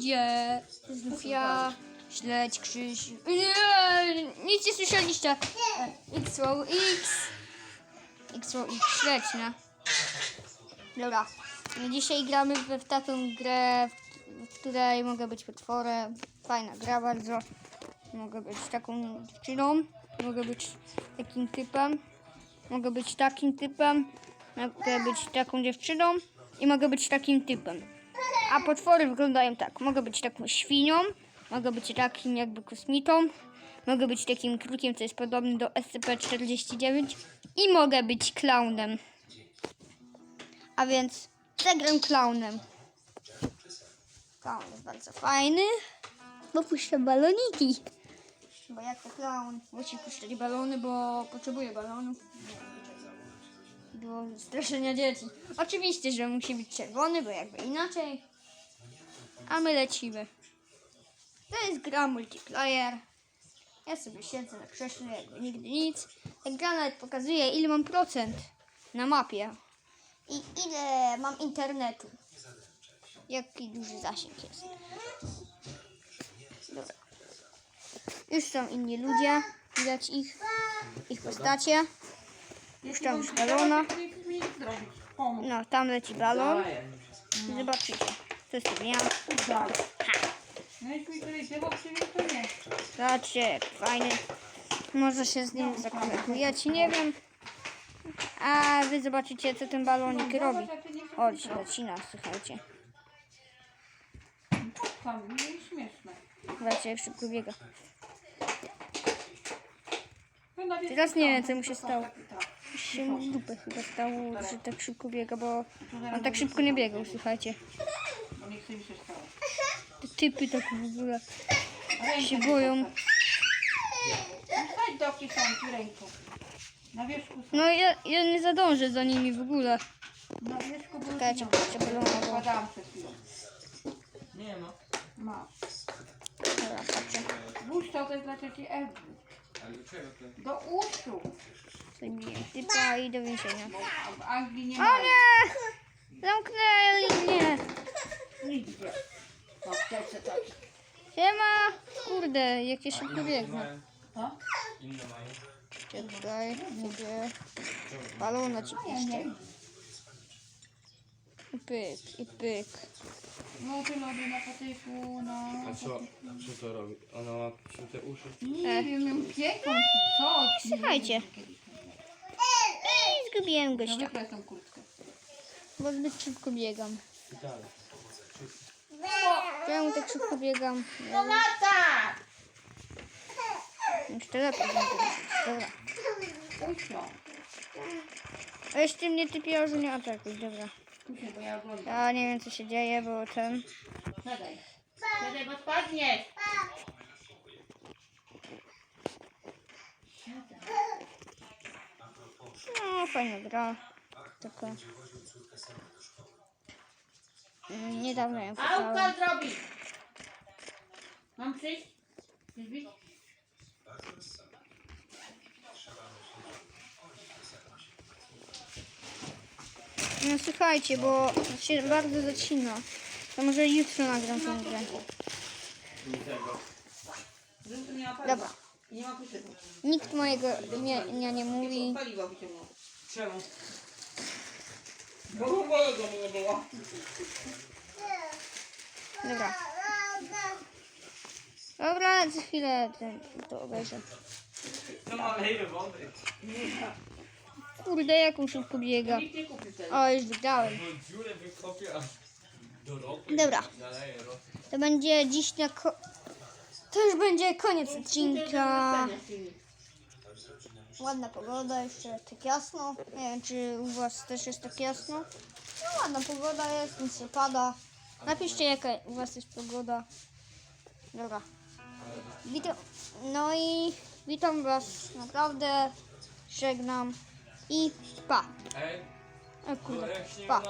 ludzie! Ja, śledź, krzyż... Nie, nic nie słyszeliście! X, row, X! X, row, X, śledź, nie? Dobra. Dzisiaj gramy w, w taką grę, w, w której mogę być potworem. Fajna gra bardzo. Mogę być taką dziewczyną. Mogę być takim typem. Mogę być takim typem. Mogę być taką dziewczyną. I mogę być takim typem. A potwory wyglądają tak. Mogę być taką świnią. Mogę być takim jakby kosmitą. Mogę być takim krukiem, co jest podobny do SCP-49. I mogę być klaunem. A więc zagram klaunem. Klaun jest bardzo fajny, bo puszcza baloniki. Bo jak to klaun musi puszczać balony, bo potrzebuje balonów. Do straszenia dzieci. Oczywiście, że musi być czerwony, bo jakby inaczej. A my lecimy. To jest gra multiplayer. Ja sobie siedzę na krześle, jakby nigdy nic. Ta gra nawet pokazuje, ile mam procent na mapie. I ile mam internetu. Jaki duży zasięg jest. Dobra. Już są inni ludzie. Widać ich. Ich postacie. Puszczam już balona. No, tam leci balon. Zobaczycie. Co jest to ja. No i przybiegł, to nie. Zobaczcie, jak fajny. Może się z nim zakomunikujecie, nie wiem. A wy zobaczycie, co ten balonik robi. Chodź, leci nas, słuchajcie. Tam, nie śmieszne. Zobaczcie, jak szybko biega. No, Teraz nie wiem, co mu się stało. taki tak. się w dupę chyba stało, że tak szybko biega, bo on tak szybko nie biegał, słuchajcie. Mi się stało. Te typy tak w ogóle się boją. No Chodź do kieszonki ręką. Na wierzchu są. No ja, ja nie zadążę za nimi w ogóle. Na wierzchu Czekajcie, patrzcie, bo... Składałam przed chwilą. Nie ma. Masz. Dobra, patrzcie. Błyszczał to jest dla ciocii Ewy. Ale do czego to? Do uszu. Zabiję typa i do więzienia. A w Anglii nie O ma. nie! Zamknęli mnie! Nigdzie. Tak. Siema! Kurde, jakie szybko biegnę. Co? Inne mają. Czekaj, sobie balona ci puszczę. I pyk, i pyk. No ty lody na patyku, no. A co? Co to robi? Ona ma psute uszy? Nie wiem, ją pieką coś. Słuchajcie. I zgubiłem No gościa, wyklej tą kurtkę. bo zbyt szybko biegam. I dalej. Czemu tak szybko biegam? No lata! Będę myśleć. Dobra. A jeszcze mnie typiarzu nie atakuj, dobra. Usią, bo ja oglądam. Ja nie wiem co się dzieje, bo ten... Siadaj. Siadaj, bo spadniesz. No, fajna gra. Taka... Mm, Niedawno ją Auka kupiłem. zrobi. Mam przyjść? Bić? No słuchajcie, bo się bardzo zacina. To może jutro nagram tę grę. Dobra. Nikt mojego imienia nie mówi. Czemu? Bo mojego mi nie było. Dobra. Dobra, za chwilę ten, to obejrzę. To ma lejmy wody. Kurde, jaką szybko biega. Nikt nie kupi tego. O, już wygrałem. Bo dziurę wykopię aż do roku. Dobra. To będzie dziś na ko... To już będzie koniec odcinka. Ładna pogoda, jeszcze tak jasno. Nie wiem, czy u was też jest tak jasno. No ładna pogoda jest, nic nie pada. Napiszcie, jaka u was jest pogoda. Dobra. Witam. No i witam was naprawdę. Żegnam. I pa. Ej, O kurde. jak śniegu Pa.